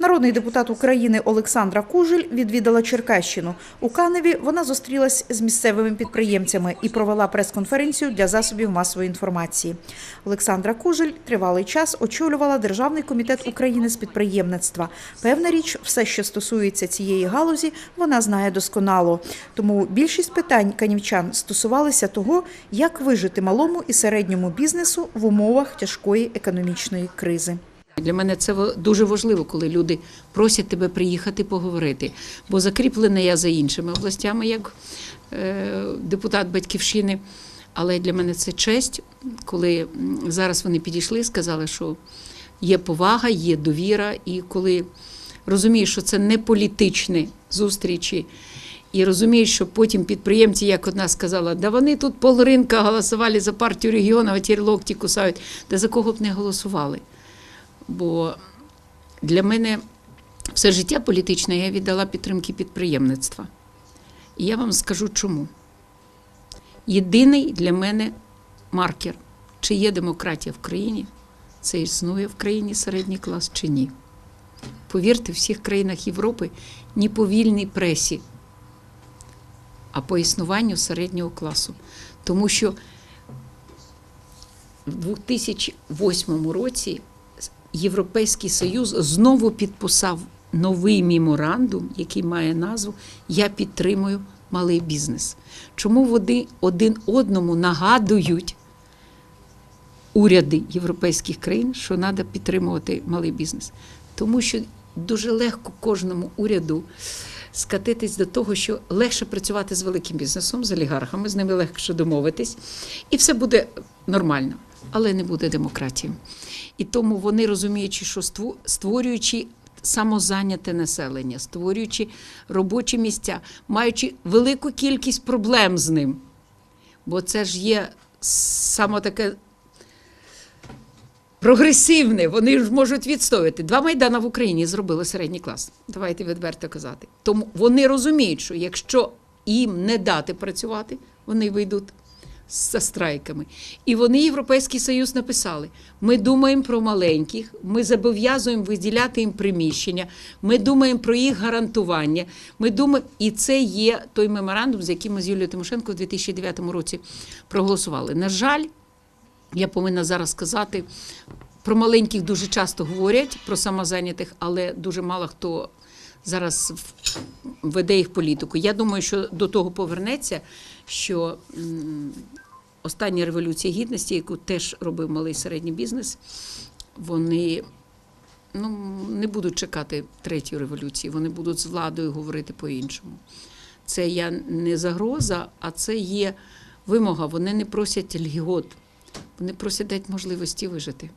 Народний депутат України Олександра Кужель відвідала Черкащину. У Каневі вона зустрілась з місцевими підприємцями і провела прес-конференцію для засобів масової інформації. Олександра Кужель тривалий час очолювала Державний комітет України з підприємництва. Певна річ, все, що стосується цієї галузі, вона знає досконало. Тому більшість питань канівчан стосувалися того, як вижити малому і середньому бізнесу в умовах тяжкої економічної кризи. Для мене це дуже важливо, коли люди просять тебе приїхати поговорити. Бо закріплена я за іншими областями, як е, депутат батьківщини. Але для мене це честь, коли зараз вони підійшли сказали, що є повага, є довіра, і коли розумієш, що це не політичні зустрічі. І розумієш, що потім підприємці, як одна сказала, да вони тут полринка голосували за партію регіону, а ті локті кусають, де за кого б не голосували. Бо для мене все життя політичне я віддала підтримки підприємництва. І я вам скажу чому. Єдиний для мене маркер, чи є демократія в країні, це існує в країні середній клас чи ні. Повірте, в всіх країнах Європи ні по вільній пресі, а по існуванню середнього класу. Тому що в 2008 році Європейський Союз знову підписав новий меморандум, який має назву Я підтримую малий бізнес. Чому вони один одному нагадують уряди європейських країн, що треба підтримувати малий бізнес? Тому що дуже легко кожному уряду скатитись до того, що легше працювати з великим бізнесом, з олігархами, з ними легше домовитись, і все буде нормально, але не буде демократії. І тому вони розуміючи, що створюючи самозайняте населення, створюючи робочі місця, маючи велику кількість проблем з ним, бо це ж є саме таке прогресивне, вони ж можуть відстояти. Два майдана в Україні зробили середній клас. Давайте відверто казати. Тому вони розуміють, що якщо їм не дати працювати, вони вийдуть за страйками. І вони Європейський Союз написали: ми думаємо про маленьких, ми зобов'язуємо виділяти їм приміщення, ми думаємо про їх гарантування. Ми думаємо, і це є той меморандум, з яким ми з Юлією Тимошенко в 2009 році проголосували. На жаль, я повинна зараз сказати, про маленьких дуже часто говорять, про самозайнятих, але дуже мало хто зараз веде їх політику. Я думаю, що до того повернеться, що остання революція гідності, яку теж робив малий і середній бізнес, вони ну, не будуть чекати третьої революції, вони будуть з владою говорити по-іншому. Це я не загроза, а це є вимога. Вони не просять льгот, вони просять дати можливості вижити.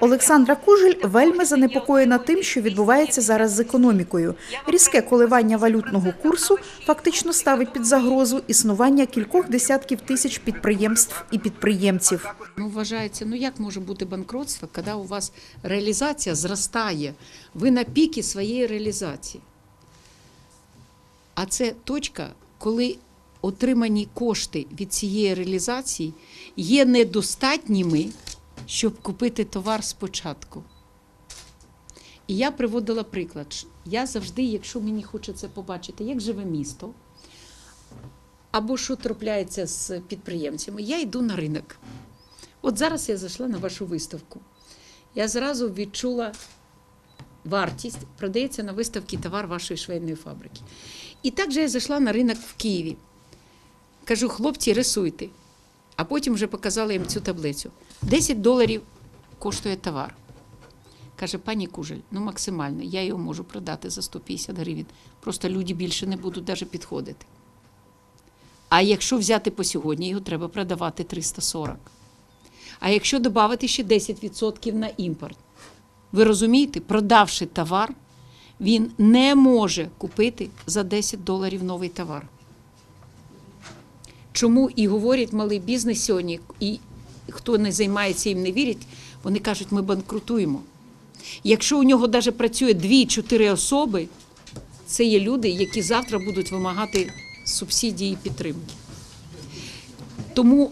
Олександра Кужель вельми занепокоєна тим, що відбувається зараз з економікою. Різке коливання валютного курсу фактично ставить під загрозу існування кількох десятків тисяч підприємств і підприємців. Ну, вважається, ну як може бути банкротство, коли у вас реалізація зростає, ви на пікі своєї реалізації. А це точка, коли отримані кошти від цієї реалізації є недостатніми, щоб купити товар спочатку. І я приводила приклад. Я завжди, якщо мені хочеться побачити, як живе місто, або що трапляється з підприємцями, я йду на ринок. От зараз я зайшла на вашу виставку. Я зразу відчула вартість, продається на виставці товар вашої швейної фабрики. І також я зайшла на ринок в Києві. Кажу, хлопці, рисуйте. А потім вже показала їм цю таблицю. 10 доларів коштує товар. Каже, пані Кужель, ну максимально, я його можу продати за 150 гривень. Просто люди більше не будуть навіть підходити. А якщо взяти по сьогодні, його треба продавати 340. А якщо додати ще 10% на імпорт, ви розумієте, продавши товар, він не може купити за 10 доларів новий товар. Чому і говорять малий бізнес сьогодні, і хто не займається їм не вірить, вони кажуть, ми банкрутуємо. Якщо у нього навіть працює 2-4 особи, це є люди, які завтра будуть вимагати субсидії і підтримки. Тому,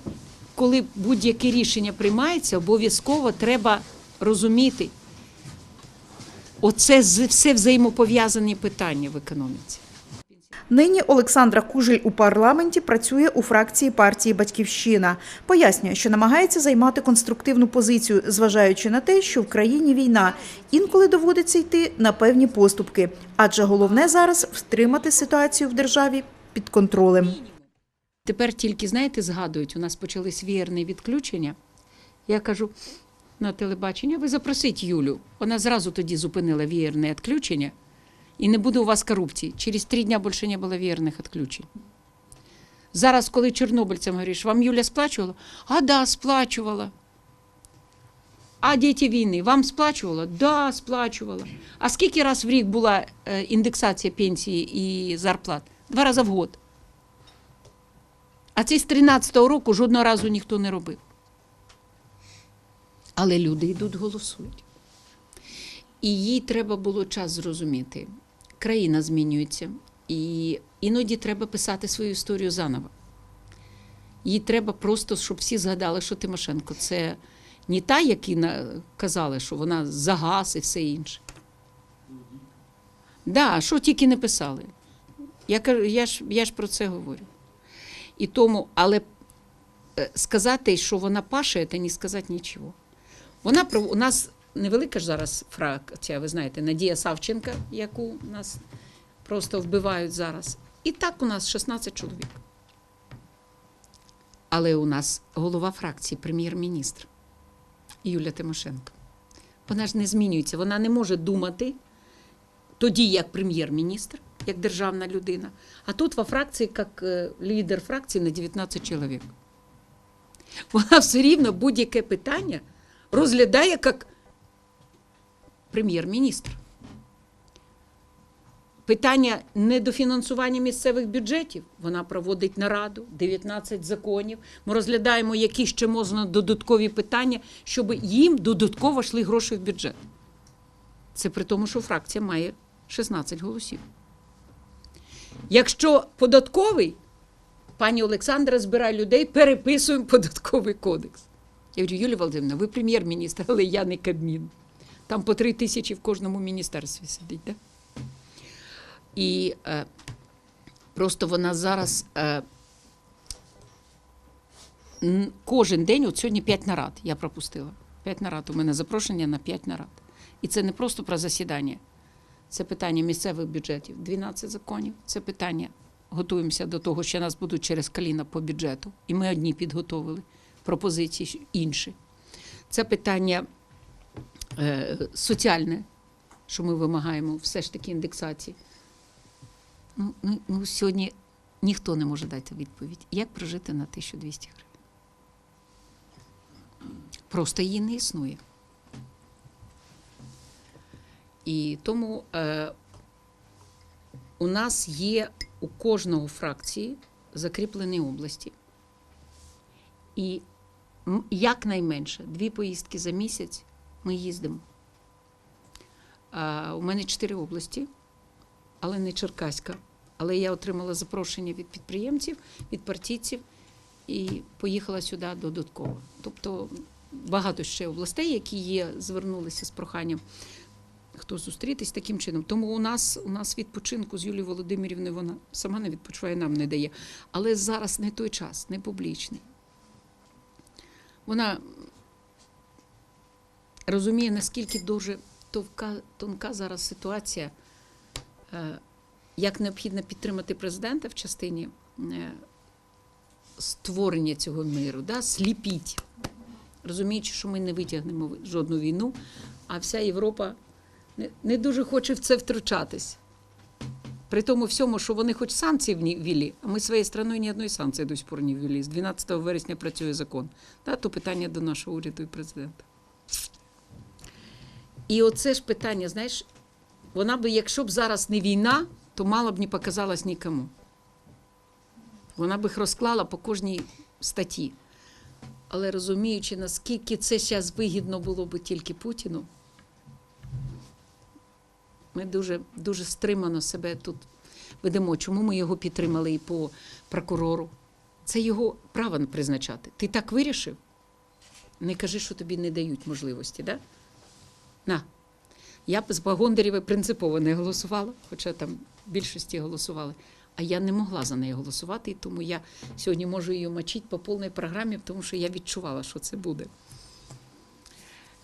коли будь-яке рішення приймається, обов'язково треба розуміти, Оце все взаємопов'язані питання в економіці. Нині Олександра Кужель у парламенті працює у фракції партії Батьківщина. Пояснює, що намагається займати конструктивну позицію, зважаючи на те, що в країні війна. Інколи доводиться йти на певні поступки. Адже головне зараз втримати ситуацію в державі під контролем. Тепер тільки, знаєте, згадують, у нас почались віерні відключення. Я кажу на телебачення, ви запросіть Юлю. Вона зразу тоді зупинила віерне відключення, і не буде у вас корупції. Через три дня більше не було віерних відключень. Зараз, коли чорнобильцям говориш, вам Юля сплачувала? А да, сплачувала. А діти війни вам сплачувала? Да, сплачувала. А скільки раз в рік була е, індексація пенсії і зарплат? Два рази в год. А це з 13-го року жодного разу ніхто не робив. Але люди йдуть, голосують. І їй треба було час зрозуміти. Країна змінюється, і іноді треба писати свою історію заново. Їй треба просто, щоб всі згадали, що Тимошенко це не та, які казали, що вона за газ і все інше. Да, що тільки не писали. Я, я, ж, я ж про це говорю. І тому, але е, сказати, що вона паше, це не сказати нічого. Вона у нас невелика ж зараз фракція, ви знаєте, Надія Савченка, яку нас просто вбивають зараз. І так у нас 16 чоловік. Але у нас голова фракції, прем'єр-міністр Юля Тимошенко. Вона ж не змінюється, вона не може думати тоді як прем'єр-міністр, як державна людина, а тут во фракції як е, лідер фракції на 19 чоловік. Вона все рівно будь-яке питання розглядає як прем'єр-міністр. Питання недофінансування місцевих бюджетів. Вона проводить нараду, 19 законів. Ми розглядаємо, які ще можна додаткові питання, щоб їм додатково йшли гроші в бюджет. Це при тому, що фракція має 16 голосів. Якщо податковий, пані Олександра збирає людей, переписуємо податковий кодекс. Я говорю, Юлія Володимирівна, ви прем'єр-міністр, але я не Кабмін. Там по три тисячі в кожному міністерстві сидить. Да? І е, просто вона зараз е, кожен день, от сьогодні 5 нарад я пропустила. 5 нарад. У мене запрошення на 5 нарад. І це не просто про засідання. Це питання місцевих бюджетів, 12 законів. Це питання. Готуємося до того, що нас будуть через коліна по бюджету. І ми одні підготовили пропозиції інші. Це питання соціальне, що ми вимагаємо все ж таки індексації. Ну, ну, ну, сьогодні ніхто не може дати відповідь, як прожити на 1200 гривень. Просто її не існує. І тому е, у нас є у кожного фракції закріплені області. І якнайменше дві поїздки за місяць ми їздимо. А, у мене чотири області, але не Черкаська. Але я отримала запрошення від підприємців, від партійців і поїхала сюди додатково. Тобто багато ще областей, які є, звернулися з проханням хто зустрітись таким чином. Тому у нас у нас відпочинку з Юлією Володимирівною вона сама не відпочиває, нам не дає. Але зараз не той час, не публічний. Вона розуміє, наскільки дуже товка, тонка зараз ситуація, е, як необхідно підтримати президента в частині е, створення цього миру, да? сліпіть, розуміючи, що ми не витягнемо жодну війну, а вся Європа не, дуже хоче в це втручатись. При тому всьому, що вони хоч санкції ввели, а ми своєю страною ні одної санкції до сих пор не ввели. З 12 вересня працює закон. Да, то питання до нашого уряду і президента. І оце ж питання, знаєш, вона би, якщо б зараз не війна, то мало б не показалась нікому. Вона б їх розклала по кожній статті. Але розуміючи, наскільки це зараз вигідно було б тільки Путіну, ми дуже, дуже стримано себе тут ведемо. Чому ми його підтримали і по прокурору? Це його право призначати. Ти так вирішив? Не кажи, що тобі не дають можливості, да? На. Я з Багондарєва принципово не голосувала, хоча там більшості голосували. А я не могла за неї голосувати, і тому я сьогодні можу її мочити по повній програмі, тому що я відчувала, що це буде.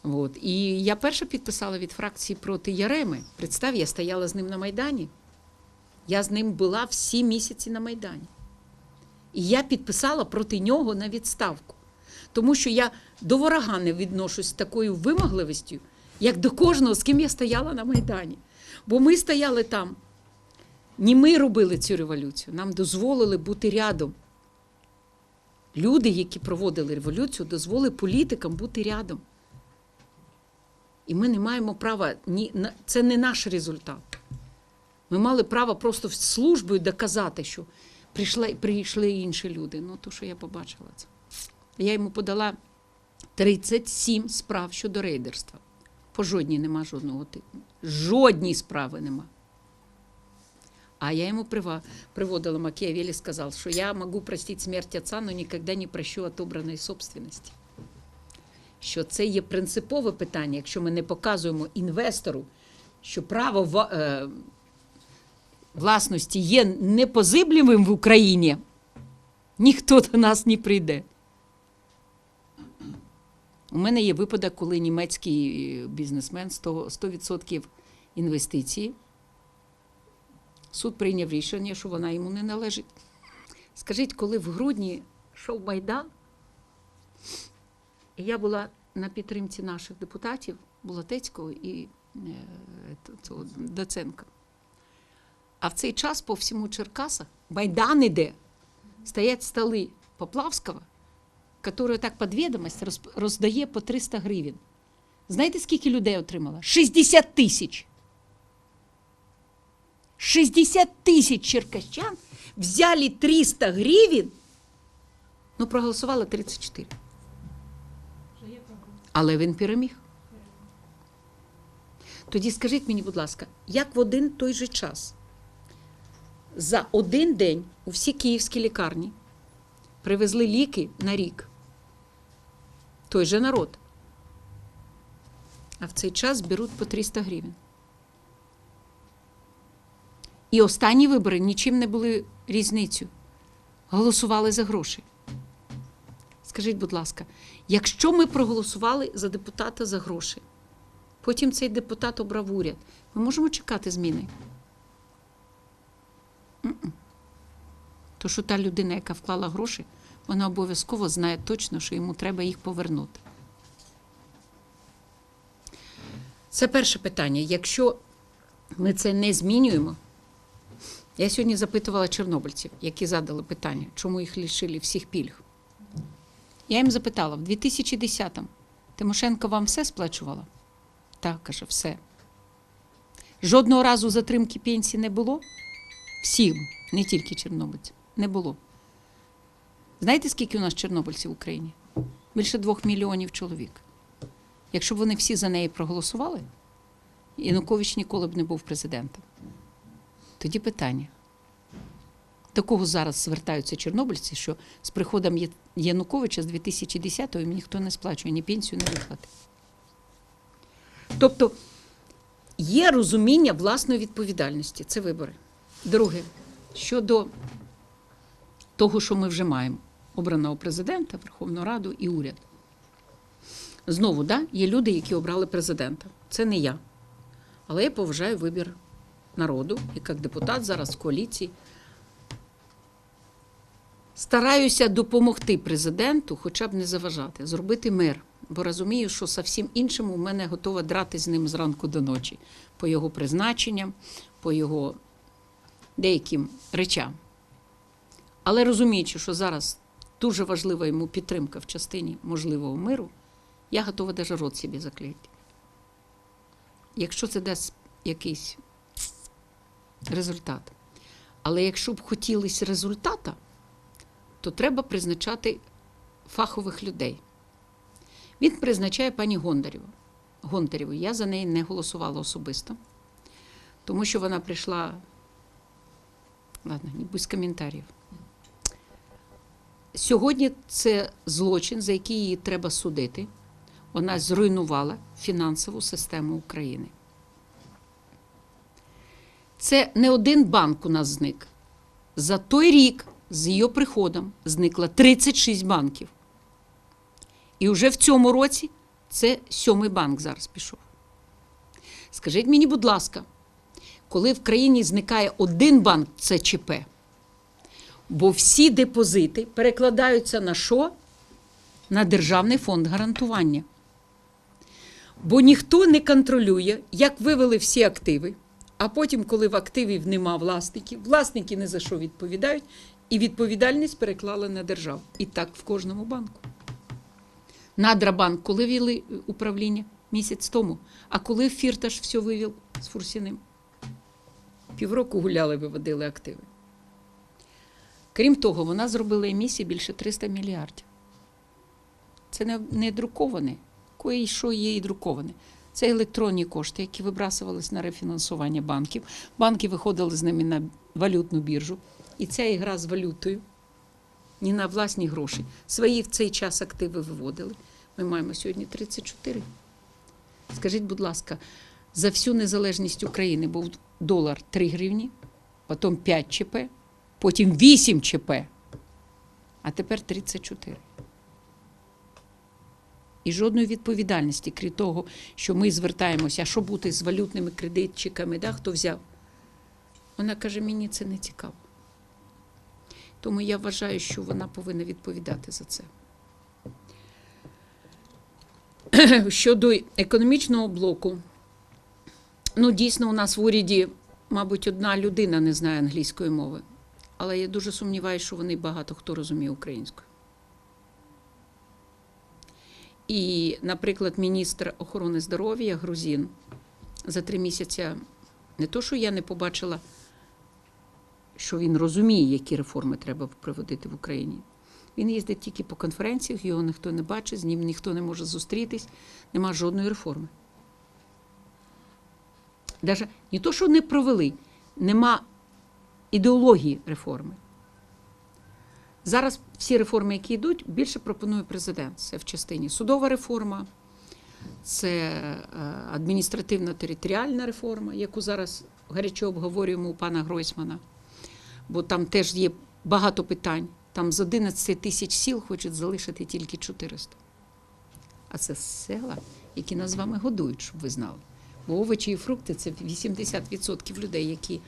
От. І я перша підписала від фракції проти Яреми. Представ, я стояла з ним на Майдані. Я з ним була всі місяці на Майдані. І я підписала проти нього на відставку. Тому що я до ворога не відношусь з такою вимогливістю, як до кожного, з ким я стояла на Майдані. Бо ми стояли там. Не ми робили цю революцію, нам дозволили бути рядом. Люди, які проводили революцію, дозволили політикам бути рядом. І ми не маємо права, ні, це не наш результат. Ми мали право просто службою доказати, що прийшли, прийшли інші люди. Ну, то, що я побачила це. Я йому подала 37 справ щодо рейдерства. По жодній нема жодного типу. Жодній справи нема. А я прива- приводила Макиавелли, сказал, что я могу простить смерть отца, но никогда не прощу отобраної собственності. Що це є принципове питання, якщо ми не показуємо інвестору, що право е, власності є непозиблювим в Україні, ніхто до нас не прийде. У мене є випадок, коли німецький е, бізнесмен 100%, 100% інвестицій. Суд прийняв рішення, що вона йому не належить. Скажіть, коли в грудні йшов Майдан, я була на підтримці наших депутатів Булатецького і е, цього Доценка. А в цей час по всьому Черкасах Майдан іде, стоять столи Поплавського, який так під відомість роздає по 300 гривень. Знаєте, скільки людей отримало? 60 тисяч. 60 тисяч черкащан взяли 300 гривень, ну проголосували 34. Але він переміг. Тоді скажіть мені, будь ласка, як в один той же час за один день у всі київські лікарні привезли ліки на рік той же народ, а в цей час беруть по 300 гривень. І останні вибори нічим не були різницю. Голосували за гроші. Скажіть, будь ласка, якщо ми проголосували за депутата за гроші, потім цей депутат обрав уряд, ми можемо чекати зміни? То що та людина, яка вклала гроші, вона обов'язково знає точно, що йому треба їх повернути. Це перше питання. Якщо ми це не змінюємо, я сьогодні запитувала чорнобильців, які задали питання, чому їх лишили всіх пільг. Я їм запитала, в 2010-му Тимошенко вам все сплачувала? Так, каже, все. Жодного разу затримки пенсії не було? Всім, не тільки чорнобильців, не було. Знаєте, скільки у нас чорнобильців в Україні? Більше двох мільйонів чоловік. Якщо б вони всі за неї проголосували, Янукович ніколи б не був президентом. Тоді питання. До кого зараз звертаються чорнобильці, що з приходом Януковича з 2010-го їм ніхто не сплачує ні пенсію, ні виплати. Тобто є розуміння власної відповідальності. Це вибори. Друге, щодо того, що ми вже маємо: обраного президента, Верховну Раду і уряд. Знову, да, є люди, які обрали президента. Це не я. Але я поважаю вибір народу і як депутат зараз в коаліції. Стараюся допомогти президенту, хоча б не заважати, зробити мир. Бо розумію, що зовсім іншим у мене готова драти з ним зранку до ночі по його призначенням, по його деяким речам. Але розуміючи, що зараз дуже важлива йому підтримка в частині можливого миру, я готова навіть рот собі заклеїти. Якщо це дасть якийсь результат. Але якщо б хотілося результата, то треба призначати фахових людей. Він призначає пані Гондарєву. Гонтарєву. Я за неї не голосувала особисто, тому що вона прийшла. Ладно, не без коментарів. Сьогодні це злочин, за який її треба судити. Вона зруйнувала фінансову систему України. Це не один банк у нас зник. За той рік з її приходом зникло 36 банків. І вже в цьому році це сьомий банк зараз пішов. Скажіть мені, будь ласка, коли в країні зникає один банк, це ЧП. Бо всі депозити перекладаються на що? На Державний фонд гарантування. Бо ніхто не контролює, як вивели всі активи. А потім, коли в активів нема власників, власники не за що відповідають, і відповідальність переклали на державу. І так в кожному банку. Надрабанк, коли ввели е, управління? Місяць тому. А коли Фірташ все вивів з Фурсіним? Півроку гуляли, виводили активи. Крім того, вона зробила емісії більше 300 мільярдів. Це не, не друковане, кое що є і друковане. Це електронні кошти, які вибрасувались на рефінансування банків. Банки виходили з ними на валютну біржу. І ця ігра з валютою, ні на власні гроші. Свої в цей час активи виводили. Ми маємо сьогодні 34. Скажіть, будь ласка, за всю незалежність України був долар 3 гривні, потім 5 ЧП, потім 8 ЧП, а тепер 34. І жодної відповідальності, крім того, що ми звертаємося, а що бути з валютними кредитчиками, да, хто взяв. Вона каже, мені це не цікаво. Тому я вважаю, що вона повинна відповідати за це. Щодо економічного блоку, ну дійсно, у нас в уряді, мабуть, одна людина не знає англійської мови, але я дуже сумніваюся, що вони багато хто розуміє українську. І, наприклад, міністр охорони здоров'я Грузін за три місяці не то, що я не побачила, що він розуміє, які реформи треба проводити в Україні. Він їздить тільки по конференціях, його ніхто не бачить, з ним ніхто не може зустрітись, нема жодної реформи. Даже не то, що не провели, нема ідеології реформи. Зараз всі реформи, які йдуть, більше пропонує президент. Це в частині судова реформа, це е, адміністративно-територіальна реформа, яку зараз гаряче обговорюємо у пана Гройсмана. Бо там теж є багато питань. Там з 11 тисяч сіл хочуть залишити тільки 400. А це села, які нас з вами годують, щоб ви знали. Бо овочі і фрукти це 80% людей, які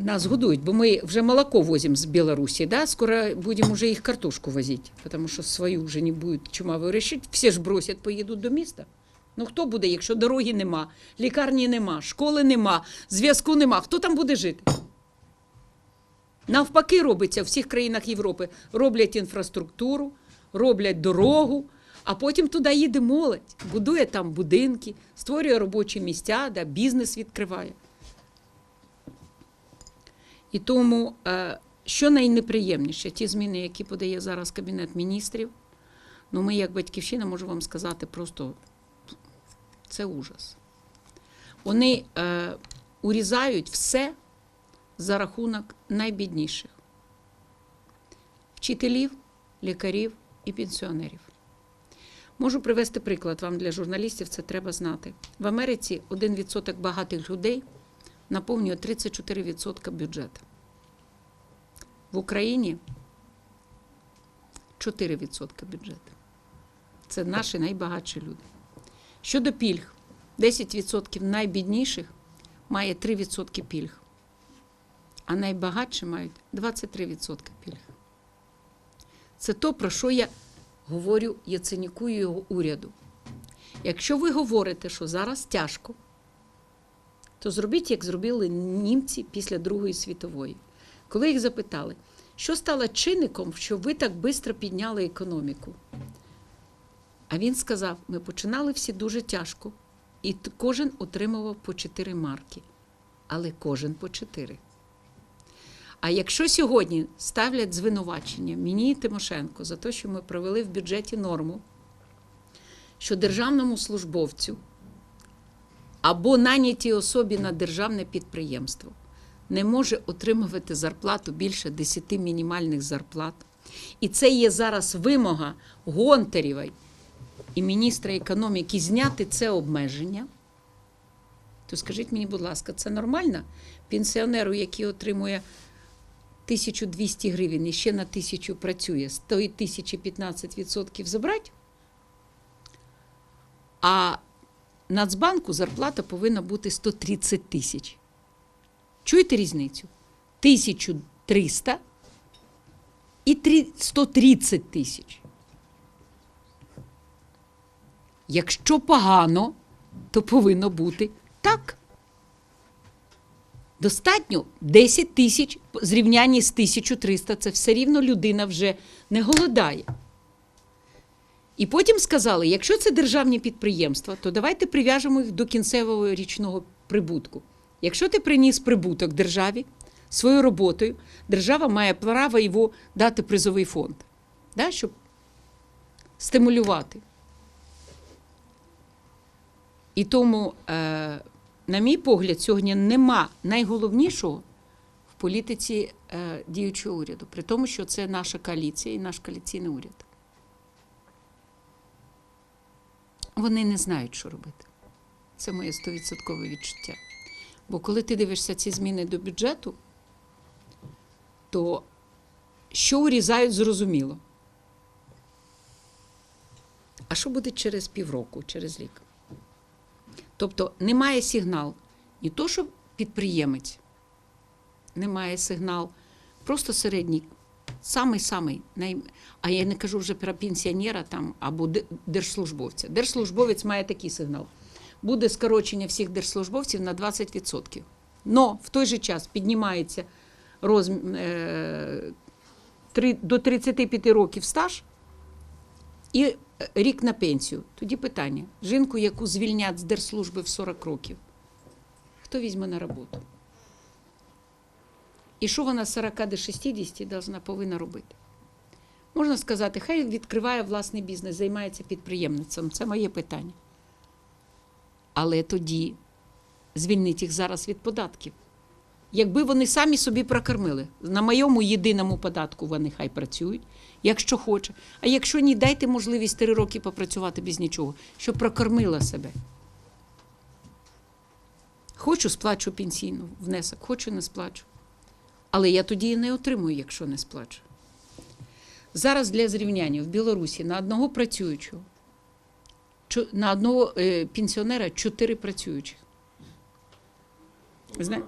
нас годують. Бо ми вже молоко возимо з Білорусі, да? скоро будемо вже їх картошку возити, тому що свою вже не будуть чума вирішити. Всі ж бросять, поїдуть до міста. Ну хто буде, якщо дороги нема, лікарні нема, школи нема, зв'язку нема, хто там буде жити? Навпаки, робиться в всіх країнах Європи. Роблять інфраструктуру, роблять дорогу, а потім туди їде молодь, будує там будинки, створює робочі місця, да, бізнес відкриває. І тому, е, що найнеприємніше, ті зміни, які подає зараз Кабінет міністрів, ну ми, як батьківщина, можу вам сказати, просто це ужас. Вони е, урізають все за рахунок найбідніших вчителів, лікарів і пенсіонерів. Можу привести приклад вам для журналістів, це треба знати. В Америці 1% багатих людей наповнює 34% бюджету. В Україні 4% бюджету. Це наші найбагатші люди. Щодо пільг, 10% найбідніших має 3% пільг а найбагатші мають 23% пільг. Це то, про що я говорю Яценюку і його уряду. Якщо ви говорите, що зараз тяжко, то зробіть, як зробили німці після Другої світової. Коли їх запитали, що стало чинником, що ви так швидко підняли економіку? А він сказав: ми починали всі дуже тяжко, і кожен отримував по 4 марки, але кожен по 4. А якщо сьогодні ставлять звинувачення мені і Тимошенко за те, що ми провели в бюджеті норму, що державному службовцю або нанятій особі на державне підприємство не може отримувати зарплату більше 10 мінімальних зарплат, і це є зараз вимога Гонтарєвої і міністра економіки зняти це обмеження, То скажіть мені, будь ласка, це нормально? Пенсіонеру, який отримує 1200 гривень і ще на 1000 працює, з тої 1000 15% забрати? А Нацбанку зарплата повинна бути 130 тисяч. Чуєте різницю? 1300 і 130 тисяч. Якщо погано, то повинно бути так. Достатньо 10 тисяч зрівнянні з 1300, це все рівно людина вже не голодає. І потім сказали: якщо це державні підприємства, то давайте прив'яжемо їх до кінцевого річного прибутку. Якщо ти приніс прибуток державі своєю роботою, держава має право його дати призовий фонд, да, щоб стимулювати. І тому, е, на мій погляд, сьогодні нема найголовнішого в політиці е, діючого уряду, при тому, що це наша коаліція і наш коаліційний уряд. Вони не знають, що робити. Це моє стовідсоткове відчуття. Бо коли ти дивишся ці зміни до бюджету, то що урізають, зрозуміло. А що буде через півроку, через рік? Тобто немає сигнал не то, що підприємець, немає сигнал, просто середній, самий-самий, най... а я не кажу вже про пенсіонера там, або держслужбовця. Держслужбовець має такий сигнал. Буде скорочення всіх держслужбовців на 20%. Но в той же час піднімається розм... е... до 35 років стаж, і е, рік на пенсію. Тоді питання: жінку, яку звільнять з держслужби в 40 років, хто візьме на роботу? І що вона з 40 до 60 должна, повинна робити? Можна сказати, хай відкриває власний бізнес, займається підприємництвом. Це моє питання. Але тоді звільнить їх зараз від податків. Якби вони самі собі прокормили, на моєму єдиному податку вони хай працюють, якщо хоче. А якщо ні, дайте можливість три роки попрацювати без нічого, щоб прокормила себе. Хочу, сплачу пенсійну внесок, хочу, не сплачу. Але я тоді і не отримую, якщо не сплачу. Зараз для зрівняння в Білорусі на одного працюючого, на одного е, пенсіонера чотири працюючих. Зна...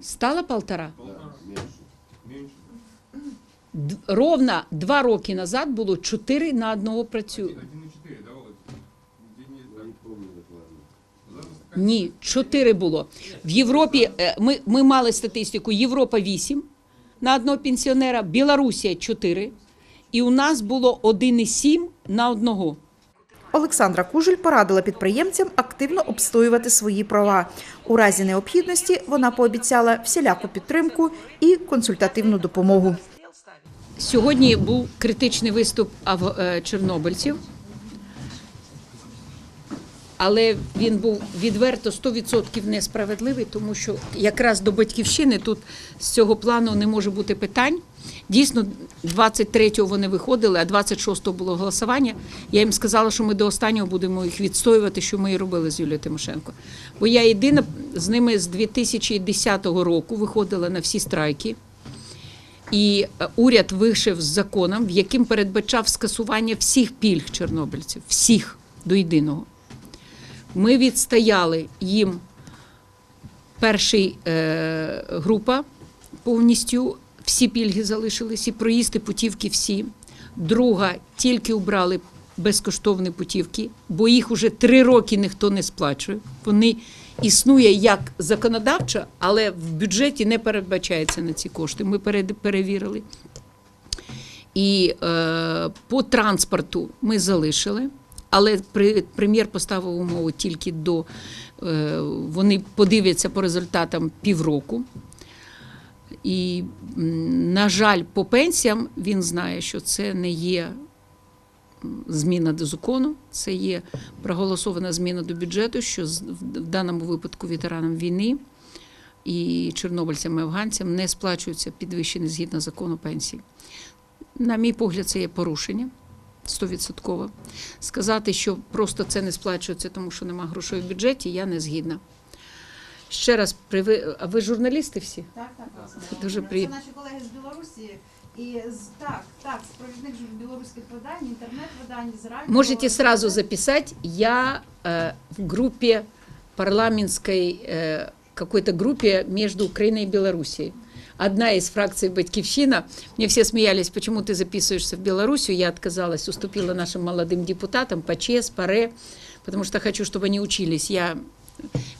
Стало полтора? Ровно два роки назад було чотири на одного працюючого. 1,4, да, Олег? Денис, так. Зараз така Ні, чотири було. В Європі е, ми, ми мали статистику: Європа 8 на одного пенсіонера, Білорусія 4, і у нас було 1,7 на одного. Олександра Кужель порадила підприємцям активно обстоювати свої права. У разі необхідності вона пообіцяла всіляку підтримку і консультативну допомогу. Сьогодні був критичний виступ е, чорнобильців, але він був відверто 100% несправедливий, тому що якраз до батьківщини тут з цього плану не може бути питань. Дійсно, 23-го вони виходили, а 26-го було голосування. Я їм сказала, що ми до останнього будемо їх відстоювати, що ми і робили з Юлією Тимошенко. Бо я єдина з ними з 2010 року виходила на всі страйки. І е, уряд вийшов з законом, в яким передбачав скасування всіх пільг чорнобильців, всіх до єдиного. Ми відстояли їм перший е, група повністю, всі пільги залишились, і проїзди путівки всі. Друга тільки убрали безкоштовні путівки, бо їх уже три роки ніхто не сплачує. Вони існує як законодавчо, але в бюджеті не передбачається на ці кошти. Ми перевірили. І е, по транспорту ми залишили, але прем'єр поставив умову тільки до е, вони подивляться по результатам півроку. І, на жаль, по пенсіям він знає, що це не є зміна до закону, це є проголосована зміна до бюджету, що в даному випадку ветеранам війни і чорнобильцям і афганцям не сплачуються підвищені згідно закону пенсії. На мій погляд, це є порушення. Стовідсотково. Сказати, що просто це не сплачується, тому що нема грошей в бюджеті, я не згідна. Ще раз приви... А ви журналісти всі? Так, так, Це дуже приємно. Це наші колеги з Білорусі. І з так, так, провідних білоруських видань, інтернет-видань, з радіо. Можете сразу записать. Я э, в группе парламентской, э, какой-то группе между Украиной и Белоруссией. Одна из фракций «Батькивщина». Мне все смеялись, почему ты записываешься в Белоруссию. Я отказалась, уступила нашим молодым депутатам по ЧЕС, по РЭ, потому что хочу, чтобы они учились. Я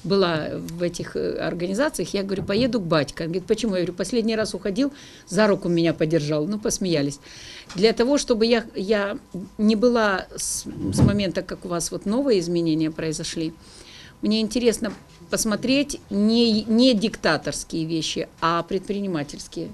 была в этих э, организациях, я говорю, поеду к батька. Он говорит, почему? Я говорю, последний раз уходил, за руку меня подержал. Ну, посмеялись. Для того, чтобы я, я не была с, с момента, как у вас вот новые изменения произошли, мне интересно посмотреть не, не диктаторские вещи, а предпринимательские.